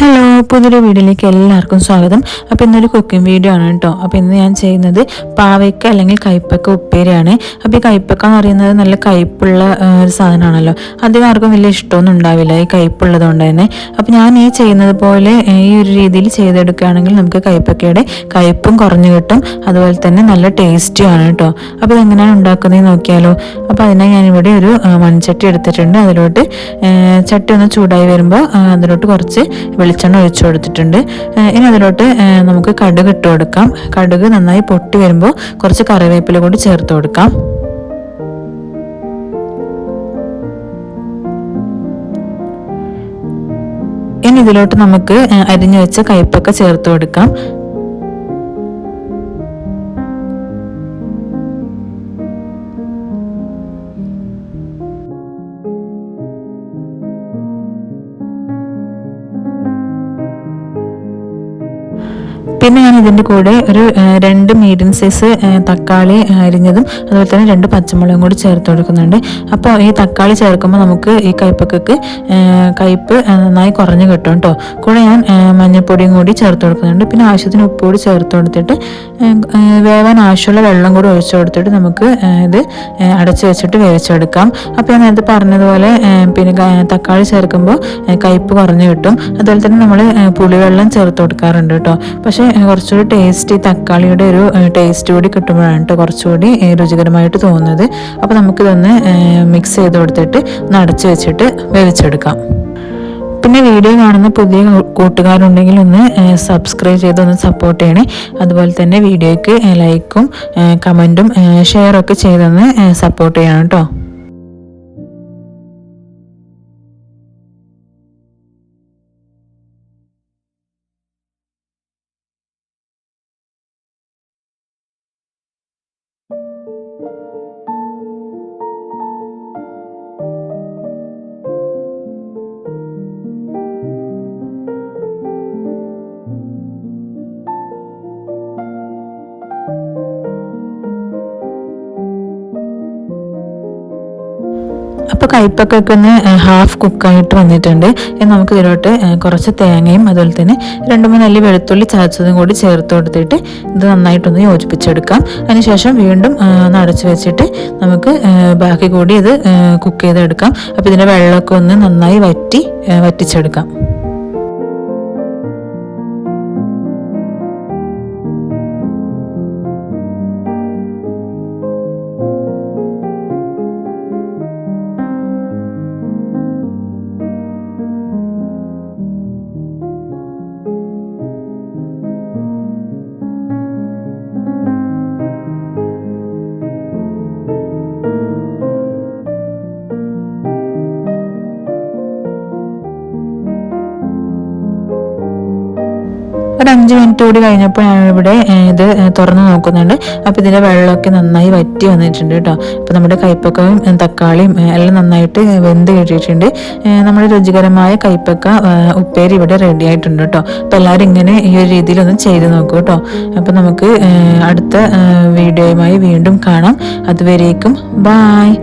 Hello പുതിയൊരു വീഡിയോയിലേക്ക് എല്ലാവർക്കും സ്വാഗതം. അപ്പോൾ ഇന്നൊരു കുക്കിംഗ് വീഡിയോ ആണ് കേട്ടോ. അപ്പോൾ ഇന്ന് ഞാൻ ചെയ്യുന്നത് പാവയ്ക്ക അല്ലെങ്കിൽ കയ്പ്പക്ക ഉപ്പേരിയാണ്. അപ്പോൾ ഈ കയ്പ്പക്ക എന്ന് പറയുന്നത് നല്ല കയ്പുള്ള ഒരു സാധനമാണല്ലോ. അധികം ആർക്കും വലിയ ഇഷ്ടമൊന്നും ഉണ്ടാവില്ല ഈ കയ്പുള്ളത് കൊണ്ട് തന്നെ. അപ്പോൾ ഞാൻ ഈ ചെയ്യുന്നത് പോലെ ഈ ഒരു രീതിയിൽ ചെയ്തെടുക്കുകയാണെങ്കിൽ നമുക്ക് കയ്പ്പക്കയുടെ കയ്പും കുറഞ്ഞു കിട്ടും. അതുപോലെ തന്നെ നല്ല ടേസ്റ്റിയാണ് കേട്ടോ. അപ്പോൾ ഇതെങ്ങനെയാണ് ഉണ്ടാക്കുന്നത് നോക്കിയാലോ. അപ്പോൾ അതിനായി ഞാനിവിടെ ഒരു മൺചട്ടി എടുത്തിട്ടുണ്ട്. അതിലോട്ട് ചട്ടി ഒന്ന് ചൂടായി വരുമ്പോൾ അതിലോട്ട് കുറച്ച് വെളിച്ചെണ്ണ ഒഴിച്ചു കൊടുത്തിട്ടുണ്ട്. ഇനി അതിലോട്ട് നമുക്ക് കടുക് ഇട്ട് കൊടുക്കാം. കടുക് നന്നായി പൊട്ടി വരുമ്പോൾ കുറച്ച് കറിവേപ്പില കൊണ്ട് ചേർത്ത് കൊടുക്കാം. ഇനി ഇതിലോട്ട് നമുക്ക് അരിഞ്ഞു വെച്ച കയ്പൊക്കെ ചേർത്ത് കൊടുക്കാം. പിന്നെ ഞാൻ ഇതിന്റെ കൂടെ ഒരു രണ്ട് മീഡിയം സൈസ് തക്കാളി അരിഞ്ഞതും അതുപോലെ തന്നെ രണ്ട് പച്ചമുളകും കൂടി ചേർത്ത് കൊടുക്കുന്നുണ്ട്. അപ്പോൾ ഈ തക്കാളി ചേർക്കുമ്പോൾ നമുക്ക് ഈ കയ്പക്കൊക്കെ കയ്പ് നന്നായി കുറഞ്ഞ് കിട്ടും കേട്ടോ കൂടെ ഞാൻ മഞ്ഞൾപ്പൊടിയും കൂടി ചേർത്ത് കൊടുക്കുന്നുണ്ട്. പിന്നെ ആവശ്യത്തിന് ഉപ്പ് കൂടി ചേർത്ത് കൊടുത്തിട്ട് വേവാൻ ആവശ്യമുള്ള വെള്ളം കൂടി ഒഴിച്ചു കൊടുത്തിട്ട് നമുക്ക് ഇത് അടച്ചു വെച്ചിട്ട് വേവിച്ചെടുക്കാം. അപ്പോൾ ഞാൻ നേരത്തെ പറഞ്ഞതുപോലെ പിന്നെ തക്കാളി ചേർക്കുമ്പോൾ കയ്പ് കുറഞ്ഞ് കിട്ടും. അതുപോലെ തന്നെ നമ്മൾ പുളിവെള്ളം ചേർത്ത് കൊടുക്കാറുണ്ട് കേട്ടോ പക്ഷേ കുറച്ചുകൂടി ടേസ്റ്റ് ഈ തക്കാളിയുടെ ഒരു ടേസ്റ്റ് കൂടി കിട്ടുമ്പോഴാണ് കേട്ടോ കുറച്ചുകൂടി രുചികരമായിട്ട് തോന്നുന്നത്. അപ്പോൾ നമുക്കിതൊന്ന് മിക്സ് ചെയ്ത് കൊടുത്തിട്ട് ഒന്ന് വെച്ചിട്ട് വേവിച്ചെടുക്കാം. പിന്നെ വീഡിയോ കാണുന്ന പുതിയ കൂട്ടുകാരുണ്ടെങ്കിൽ ഒന്ന് സബ്സ്ക്രൈബ് ചെയ്ത് ഒന്ന് സപ്പോർട്ട് ചെയ്യണേ. അതുപോലെ തന്നെ വീഡിയോയ്ക്ക് ലൈക്കും കമന്റും ഷെയറൊക്കെ ചെയ്തൊന്ന് സപ്പോർട്ട് ചെയ്യണം കേട്ടോ അപ്പോൾ കയ്പക്കൊക്കെ ഒന്ന് ഹാഫ് കുക്കായിട്ട് വന്നിട്ടുണ്ട്. ഇനി നമുക്ക് ഇതിലോട്ട് കുറച്ച് തേങ്ങയും അതുപോലെ തന്നെ രണ്ട് മൂന്ന് അല്ലി വെളുത്തുള്ളി ചതച്ചതും കൂടി ചേർത്ത് കൊടുത്തിട്ട് ഇത് നന്നായിട്ടൊന്ന് യോജിപ്പിച്ചെടുക്കാം. അതിനുശേഷം വീണ്ടും ഒന്ന് അടച്ചു വെച്ചിട്ട് നമുക്ക് ബാക്കി കൂടി ഇത് കുക്ക് ചെയ്തെടുക്കാം. അപ്പോൾ ഇതിന്റെ വെള്ളമൊക്കെ ഒന്ന് നന്നായി വറ്റി വറ്റിച്ചെടുക്കാം. ഒരു അഞ്ച് മിനിറ്റ് കൂടി കഴിഞ്ഞപ്പോൾ ഞാൻ ഇവിടെ ഇത് തുറന്ന് നോക്കുന്നുണ്ട്. അപ്പോൾ ഇതിന്റെ വെള്ളമൊക്കെ നന്നായി വറ്റി വന്നിട്ടുണ്ട് കേട്ടോ. അപ്പോൾ നമ്മുടെ കൈപ്പക്കയും തക്കാളിയും എല്ലാം നന്നായിട്ട് വെന്ത് കിട്ടിയിട്ടുണ്ട്. നമ്മുടെ രുചികരമായ കൈപ്പക്ക ഉപ്പേരി ഇവിടെ റെഡി ആയിട്ടുണ്ട് കേട്ടോ. അപ്പോൾ എല്ലാവരും ഇങ്ങനെ ഈ ഒരു രീതിയിലൊന്ന് ചെയ്ത് നോക്കൂ കേട്ടോ. അപ്പോൾ നമുക്ക് അടുത്ത വീഡിയോയുമായി വീണ്ടും കാണാം. അതുവരേക്കും ബായ്